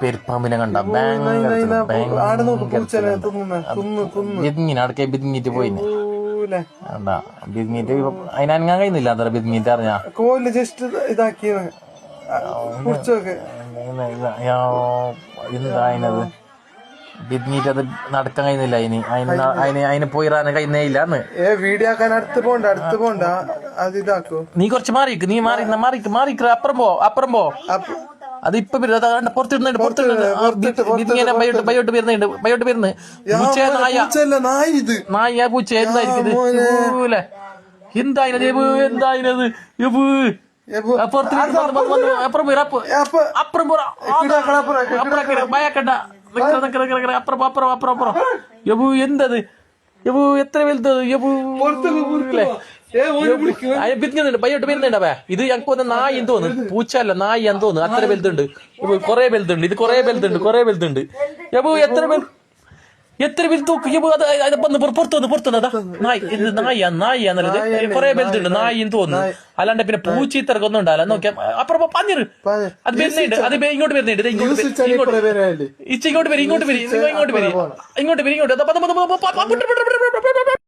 പെരുപ്പാമ്പിനെ കണ്ട ആടെ നോക്ക് പൂച്ചനെ തിന്നുന്നെ തിന്ന് തിന്ന്. ബിദ്ങ്ങിന് അടക്കെ ബിദ്ങ്ങിട്ട് പോയി ഊലെ. എന്താ ബിദ്ങ്ങിട്ട് കഴിയുന്നില്ല അത്ര ബിദ്ങ്ങിട്ട് അറിഞ്ഞാ. കോൽ ജസ്റ്റ് ഇതാക്കിയത്. കുടിച്ചോക്കെ എന്താ അതിനത്. ബിദ്ങ്ങിട്ട് അത് നടക്കാൻ കഴിയുന്നില്ല അതിന്. അതിന് അതിന് പോയിറാൻ കഴിയുന്നേ ഇല്ല എന്ന് ഏ വീഡിയോ ആക്കാൻ അടുത്ത് പോണ്ട അടുത്ത് പോണ്ട. അത് ഇതാക്കോ. നീ കുറച്ച് മാറിക്ക് നീ മാറി മാറിക്ക് മാറിക്ക് അപ്പുറം പോ അപ്പുറം പോ. അപ്പൊ അത് ഇപ്പൊ വരും അതാണ്ട് പുറത്തിടുന്നുണ്ട്. പുറത്തിടുന്നുണ്ട് ബയോട്ട് വരുന്നുണ്ട് ബയോട്ട് വരുന്നു പൂച്ച നായ. പൂച്ച എന്തായിരിക്കും ഇത് അപ്പുറം യബു എന്തത്? എത്ര വലുത്? യബു പയ്യോട്ട് അയ്യ, ബിദ്ങ്ങുന്നുണ്ട് ബയോട്ട് വരുന്നുണ്ട് അവ ഇത് ഞങ്ങൾക്ക് വന്ന നായി എന്ന് തോന്നുന്നു പൂച്ച അല്ല നായി എന്ന് തോന്നുന്നു അത്ര വലുതുണ്ട് കുറെ വലുതുണ്ട് ഇത് കൊറേ വലുതുണ്ട് കൊറേ വലുതുണ്ട് എത്ര വലുത് എത്ര തൂക്ക് യബു അത് വന്ന് പുറ- പുറത്ത് വന്ന് പുറത്ത് വന്നതാ നായി ഇത് നായ നായി എന്നുള്ളത് കൊറേ വലുതുണ്ട് നായി എന്ന് തോന്നുന്നു അല്ലാണ്ട് പിന്നെ പൂച്ച ഇത്രക്കൊന്നും ഉണ്ടാവില്ല നോക്കിയാ അപ്പുറം പോ, പന്നിറ് പന്നി. അത് വരുന്നുണ്ട് അത് ഇങ്ങോട്ട് വരുന്നുണ്ട് ഇങ്ങോട്ട് ഇങ്ങോട്ട് ഇങ്ങോട്ട് വരും ഇങ്ങോട്ട് വരും ഇങ്ങോട്ട് വരും ഇങ്ങോട്ട് വരും ഇങ്ങോട്ട്